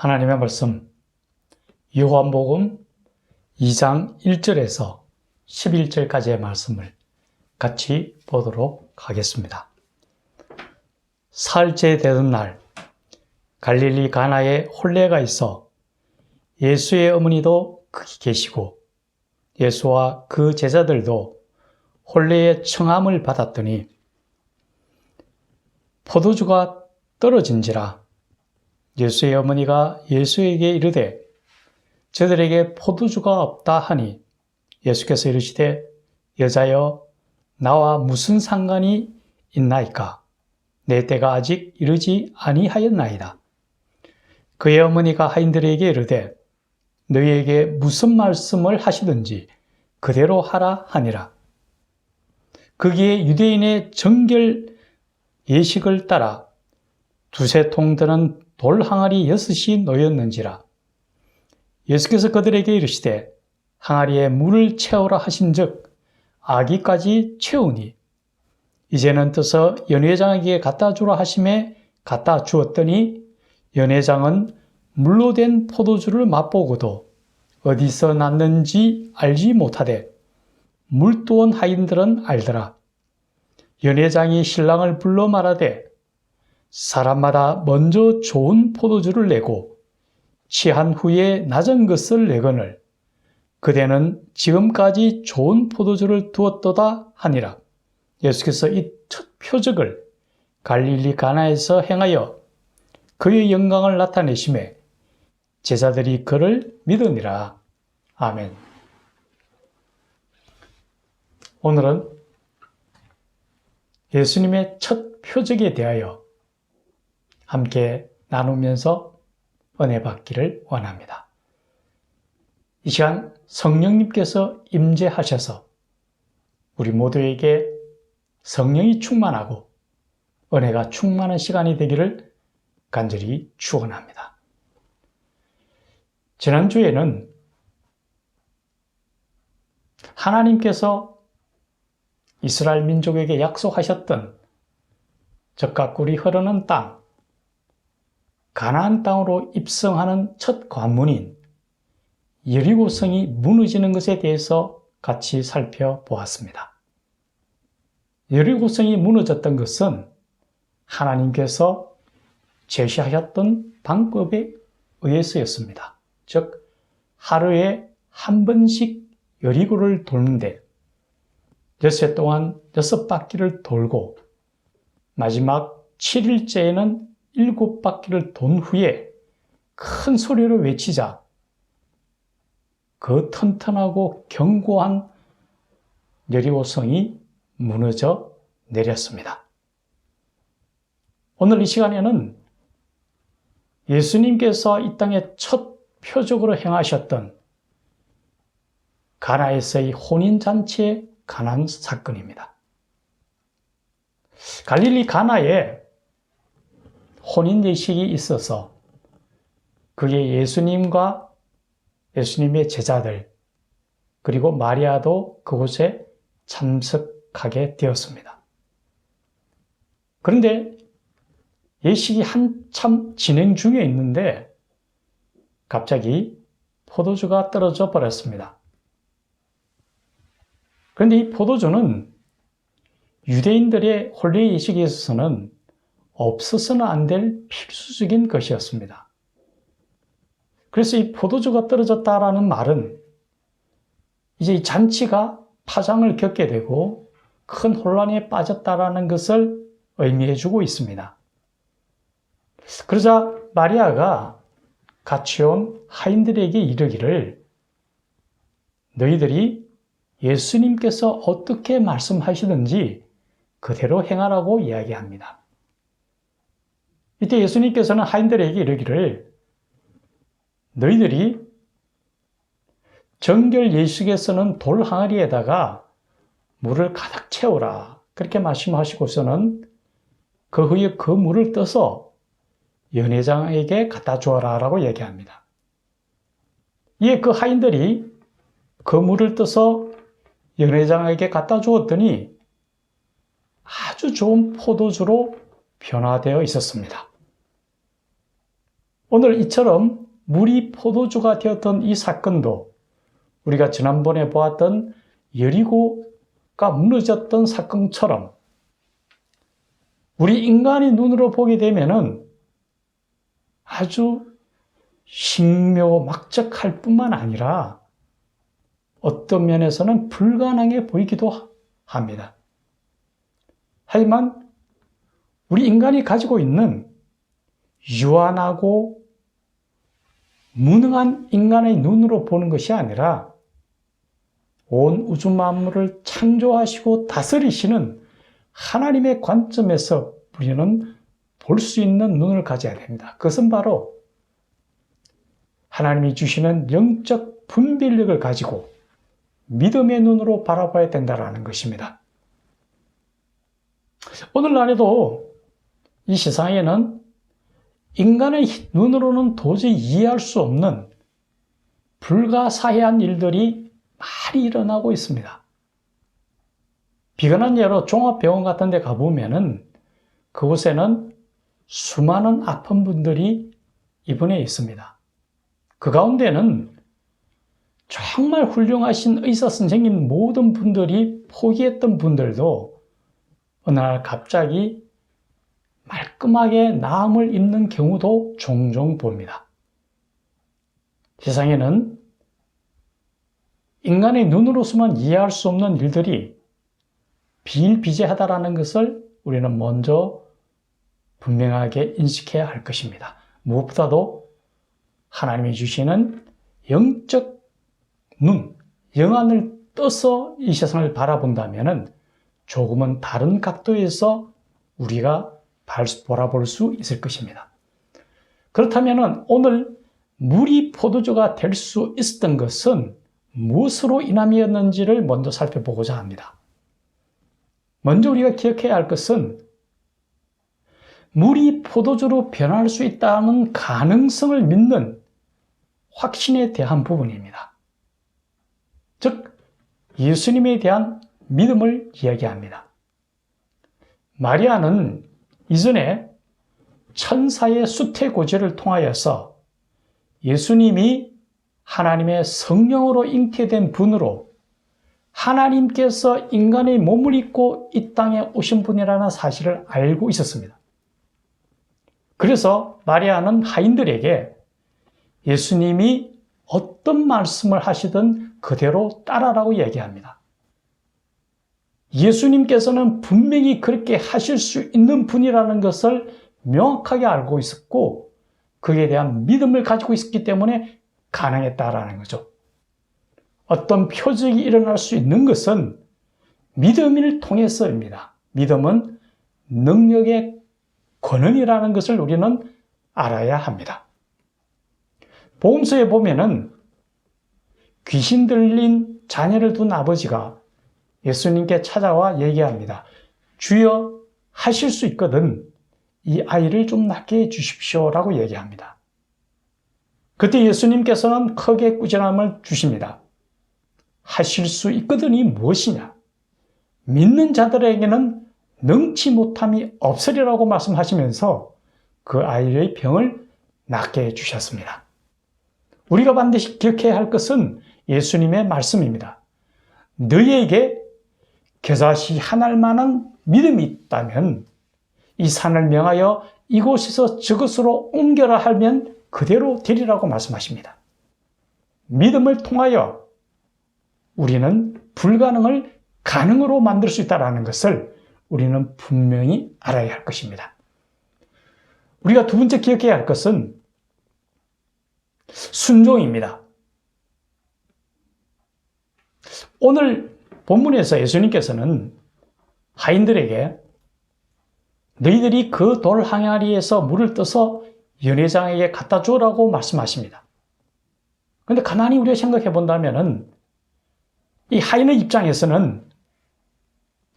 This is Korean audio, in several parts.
하나님의 말씀 요한복음 2장 1절에서 11절까지의 말씀을 같이 보도록 하겠습니다. 사흘째 되던 날 갈릴리 가나에 혼례가 있어 예수의 어머니도 거기 계시고 예수와 그 제자들도 혼례의 청함을 받았더니 포도주가 떨어진지라 예수의 어머니가 예수에게 이르되 저들에게 포도주가 없다 하니 예수께서 이르시되 여자여 나와 무슨 상관이 있나이까? 내 때가 아직 이르지 아니하였나이다. 그의 어머니가 하인들에게 이르되 너희에게 무슨 말씀을 하시든지 그대로 하라 하니라. 거기에 유대인의 정결 예식을 따라 두세 통 드는 돌 항아리 여섯이 놓였는지라 예수께서 그들에게 이르시되 항아리에 물을 채우라 하신즉 아기까지 채우니 이제는 떠서 연회장에게 갖다 주라 하심에 갖다 주었더니 연회장은 물로 된 포도주를 맛보고도 어디서 났는지 알지 못하되 물두온 하인들은 알더라. 연회장이 신랑을 불러 말하되 사람마다 먼저 좋은 포도주를 내고 취한 후에 낮은 것을 내거늘 그대는 지금까지 좋은 포도주를 두었도다 하니라. 예수께서 이 첫 표적을 갈릴리 가나에서 행하여 그의 영광을 나타내심에 제자들이 그를 믿으니라. 아멘. 오늘은 예수님의 첫 표적에 대하여 함께 나누면서 은혜 받기를 원합니다. 이 시간 성령님께서 임재하셔서 우리 모두에게 성령이 충만하고 은혜가 충만한 시간이 되기를 간절히 축원합니다. 지난주에는 하나님께서 이스라엘 민족에게 약속하셨던 적과 꿀이 흐르는 땅, 가나안 땅으로 입성하는 첫 관문인 여리고성이 무너지는 것에 대해서 같이 살펴보았습니다. 여리고성이 무너졌던 것은 하나님께서 제시하셨던 방법에 의해서였습니다. 즉, 하루에 한 번씩 여리고를 돌는데 여섯 동안 여섯 바퀴를 돌고 마지막 7일째에는 일곱 바퀴를 돈 후에 큰 소리로 외치자 그 튼튼하고 견고한 여리고성이 무너져 내렸습니다. 오늘 이 시간에는 예수님께서 이 땅에 첫 표적으로 행하셨던 가나에서의 혼인잔치의 가난 사건입니다. 갈릴리 가나에 혼인 예식이 있어서 그게 예수님과 예수님의 제자들 그리고 마리아도 그곳에 참석하게 되었습니다. 그런데 예식이 한참 진행 중에 있는데 갑자기 포도주가 떨어져 버렸습니다. 그런데 이 포도주는 유대인들의 혼례 예식에 있어서는 없어서는 안 될 필수적인 것이었습니다. 그래서 이 포도주가 떨어졌다라는 말은 이제 이 잔치가 파장을 겪게 되고 큰 혼란에 빠졌다라는 것을 의미해 주고 있습니다. 그러자 마리아가 같이 온 하인들에게 이르기를 너희들이 예수님께서 어떻게 말씀하시든지 그대로 행하라고 이야기합니다. 이때 예수님께서는 하인들에게 이르기를 너희들이 정결 예식에서는 돌 항아리에다가 물을 가득 채우라. 그렇게 말씀하시고서는 그 후에 그 물을 떠서 연회장에게 갖다 주어라 라고 얘기합니다. 이에 그 하인들이 그 물을 떠서 연회장에게 갖다 주었더니 아주 좋은 포도주로 변화되어 있었습니다. 오늘 이처럼 물이 포도주가 되었던 이 사건도 우리가 지난번에 보았던 여리고가 무너졌던 사건처럼 우리 인간의 눈으로 보게 되면은 아주 신묘막적할 뿐만 아니라 어떤 면에서는 불가능해 보이기도 합니다. 하지만 우리 인간이 가지고 있는 유한하고 무능한 인간의 눈으로 보는 것이 아니라 온 우주 만물을 창조하시고 다스리시는 하나님의 관점에서 우리는 볼 수 있는 눈을 가져야 됩니다. 그것은 바로 하나님이 주시는 영적 분별력을 가지고 믿음의 눈으로 바라봐야 된다는 것입니다. 오늘날에도 이 세상에는 인간의 눈으로는 도저히 이해할 수 없는 불가사의한 일들이 많이 일어나고 있습니다. 비근한 예로 종합병원 같은 데 가보면은 그곳에는 수많은 아픈 분들이 입원해 있습니다. 그 가운데는 정말 훌륭하신 의사 선생님 모든 분들이 포기했던 분들도 어느 날 갑자기 말끔하게 나음을 입는 경우도 종종 봅니다. 세상에는 인간의 눈으로서만 이해할 수 없는 일들이 비일비재하다라는 것을 우리는 먼저 분명하게 인식해야 할 것입니다. 무엇보다도 하나님이 주시는 영적 눈, 영안을 떠서 이 세상을 바라본다면 조금은 다른 각도에서 우리가 바라볼 수 있을 것입니다. 그렇다면 오늘 물이 포도주가 될 수 있었던 것은 무엇으로 인함이었는지를 먼저 살펴보고자 합니다. 먼저 우리가 기억해야 할 것은 물이 포도주로 변할 수 있다는 가능성을 믿는 확신에 대한 부분입니다. 즉, 예수님에 대한 믿음을 이야기합니다. 마리아는 이전에 천사의 수태고지를 통하여서 예수님이 하나님의 성령으로 잉태된 분으로 하나님께서 인간의 몸을 입고 이 땅에 오신 분이라는 사실을 알고 있었습니다. 그래서 마리아는 하인들에게 예수님이 어떤 말씀을 하시든 그대로 따라라고 얘기합니다. 예수님께서는 분명히 그렇게 하실 수 있는 분이라는 것을 명확하게 알고 있었고, 그에 대한 믿음을 가지고 있었기 때문에 가능했다라는 거죠. 어떤 표적이 일어날 수 있는 것은 믿음을 통해서입니다. 믿음은 능력의 권능이라는 것을 우리는 알아야 합니다. 보험서에 보면은 귀신 들린 자녀를 둔 아버지가 예수님께 찾아와 얘기합니다. 주여 하실 수 있거든 이 아이를 좀 낫게 해 주십시오 라고 얘기합니다. 그때 예수님께서는 크게 꾸준함을 주십니다. 하실 수 있거든이 무엇이냐? 믿는 자들에게는 능치 못함이 없으리라고 말씀하시면서 그 아이의 병을 낫게 해 주셨습니다. 우리가 반드시 기억해야 할 것은 예수님의 말씀입니다. 너희에게 겨자씨 하나일 만한 믿음이 있다면 이 산을 명하여 이곳에서 저곳으로 옮겨라 하면 그대로 되리라고 말씀하십니다. 믿음을 통하여 우리는 불가능을 가능으로 만들 수 있다는 것을 우리는 분명히 알아야 할 것입니다. 우리가 두 번째 기억해야 할 것은 순종입니다. 오늘 본문에서 예수님께서는 하인들에게 너희들이 그 돌 항아리에서 물을 떠서 연회장에게 갖다 주라고 말씀하십니다. 그런데 가만히 우리가 생각해 본다면이 하인의 입장에서는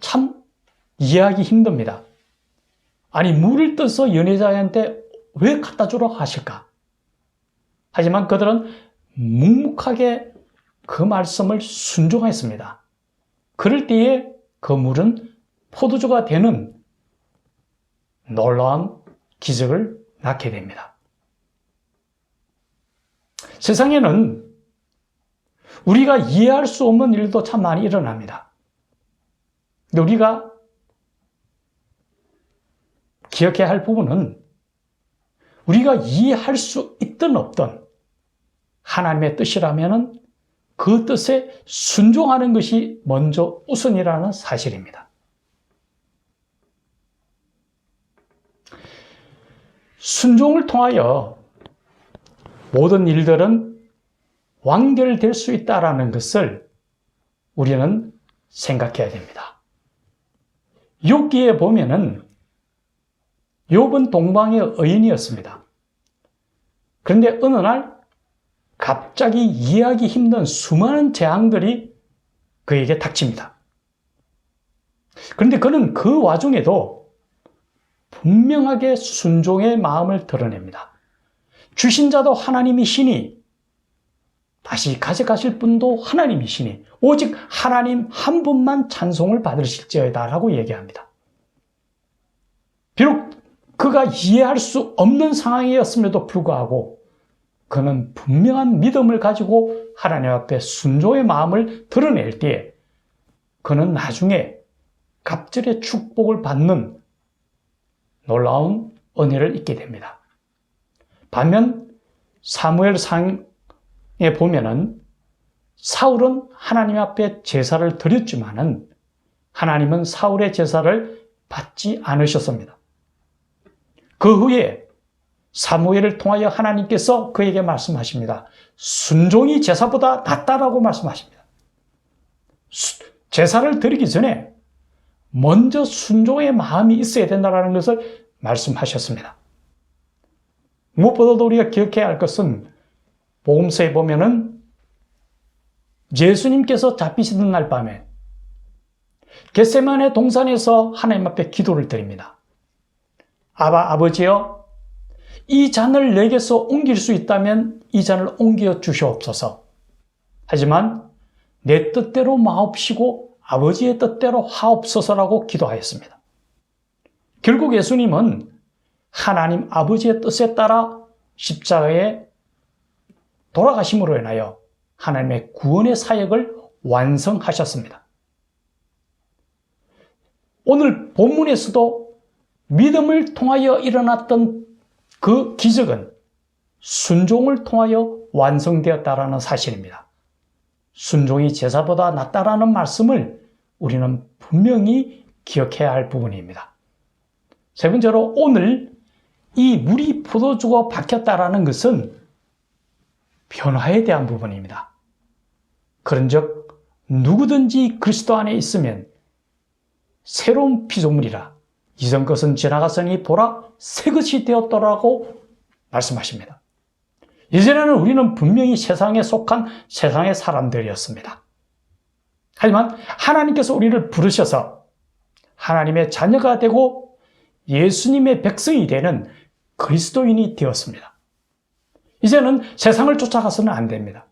참 이해하기 힘듭니다. 아니, 물을 떠서 연회장한테 왜 갖다 주라고 하실까? 하지만 그들은 묵묵하게 그 말씀을 순종했습니다. 그럴 때에 그 물은 포도주가 되는 놀라운 기적을 낳게 됩니다. 세상에는 우리가 이해할 수 없는 일도 참 많이 일어납니다. 우리가 기억해야 할 부분은 우리가 이해할 수 있든 없든 하나님의 뜻이라면 그 뜻에 순종하는 것이 먼저 우선이라는 사실입니다. 순종을 통하여 모든 일들은 완결될 수 있다라는 것을 우리는 생각해야 됩니다. 욥기에 보면은 욥은 동방의 의인이었습니다. 그런데 어느 날 갑자기 이해하기 힘든 수많은 재앙들이 그에게 닥칩니다. 그런데 그는 그 와중에도 분명하게 순종의 마음을 드러냅니다. 주신 자도 하나님이시니 다시 가져가실 분도 하나님이시니 오직 하나님 한 분만 찬송을 받으실지어다 라고 얘기합니다. 비록 그가 이해할 수 없는 상황이었음에도 불구하고 그는 분명한 믿음을 가지고 하나님 앞에 순종의 마음을 드러낼 때에 그는 나중에 갑절의 축복을 받는 놀라운 은혜를 잊게 됩니다. 반면 사무엘 상에 보면은 사울은 하나님 앞에 제사를 드렸지만은 하나님은 사울의 제사를 받지 않으셨습니다. 그 후에 사무엘을 통하여 하나님께서 그에게 말씀하십니다. 순종이 제사보다 낫다라고 말씀하십니다. 제사를 드리기 전에 먼저 순종의 마음이 있어야 된다는 것을 말씀하셨습니다. 무엇보다도 우리가 기억해야 할 것은 복음서에 보면은 예수님께서 잡히시던 날 밤에 겟세만의 동산에서 하나님 앞에 기도를 드립니다. 아바 아버지여 이 잔을 내게서 옮길 수 있다면 이 잔을 옮겨 주시옵소서. 하지만 내 뜻대로 마옵시고 아버지의 뜻대로 하옵소서라고 기도하였습니다. 결국 예수님은 하나님 아버지의 뜻에 따라 십자가에 돌아가심으로 인하여 하나님의 구원의 사역을 완성하셨습니다. 오늘 본문에서도 믿음을 통하여 일어났던 그 기적은 순종을 통하여 완성되었다라는 사실입니다. 순종이 제사보다 낫다라는 말씀을 우리는 분명히 기억해야 할 부분입니다. 세 번째로 오늘 이 물이 포도주가 바뀌었다라는 것은 변화에 대한 부분입니다. 그런즉 누구든지 그리스도 안에 있으면 새로운 피조물이라 이전 것은 지나갔으니 보라 새 것이 되었더라고 말씀하십니다. 이전에는 우리는 분명히 세상에 속한 세상의 사람들이었습니다. 하지만 하나님께서 우리를 부르셔서 하나님의 자녀가 되고 예수님의 백성이 되는 그리스도인이 되었습니다. 이제는 세상을 쫓아가서는 안 됩니다.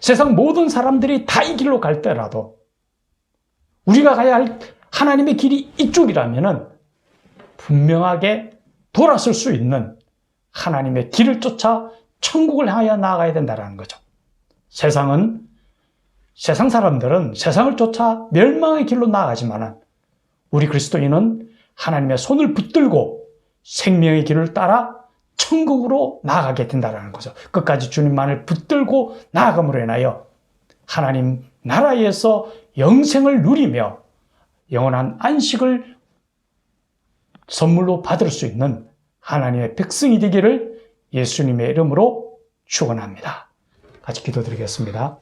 세상 모든 사람들이 다 이 길로 갈 때라도 우리가 가야 할 하나님의 길이 이쪽이라면 분명하게 돌아설 수 있는 하나님의 길을 쫓아 천국을 향하여 나아가야 된다는 거죠. 세상은 세상 사람들은 세상을 쫓아 멸망의 길로 나아가지만 우리 그리스도인은 하나님의 손을 붙들고 생명의 길을 따라 천국으로 나아가게 된다는 거죠. 끝까지 주님만을 붙들고 나아감으로 인하여 하나님 나라에서 영생을 누리며 영원한 안식을 선물로 받을 수 있는 하나님의 백성이 되기를 예수님의 이름으로 축원합니다. 같이 기도드리겠습니다.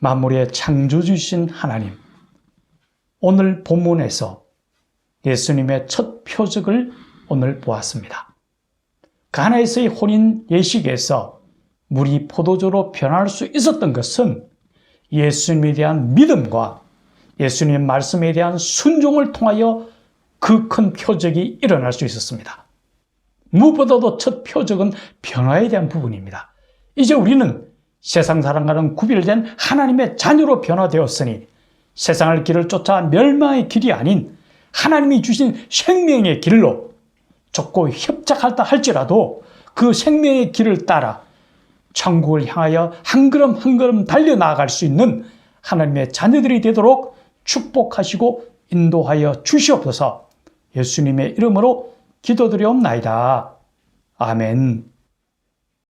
만물의 창조주신 하나님, 오늘 본문에서 예수님의 첫 표적을 오늘 보았습니다. 가나에서의 혼인 예식에서 물이 포도주로 변할 수 있었던 것은 예수님에 대한 믿음과 예수님의 말씀에 대한 순종을 통하여 그 큰 표적이 일어날 수 있었습니다. 무엇보다도 첫 표적은 변화에 대한 부분입니다. 이제 우리는 세상 사람과는 구별된 하나님의 자녀로 변화되었으니 세상을 길을 쫓아 멸망의 길이 아닌 하나님이 주신 생명의 길로 좁고 협착할다 할지라도 그 생명의 길을 따라 천국을 향하여 한 걸음 한 걸음 달려 나아갈 수 있는 하나님의 자녀들이 되도록 축복하시고 인도하여 주시옵소서 예수님의 이름으로 기도드리옵나이다. 아멘.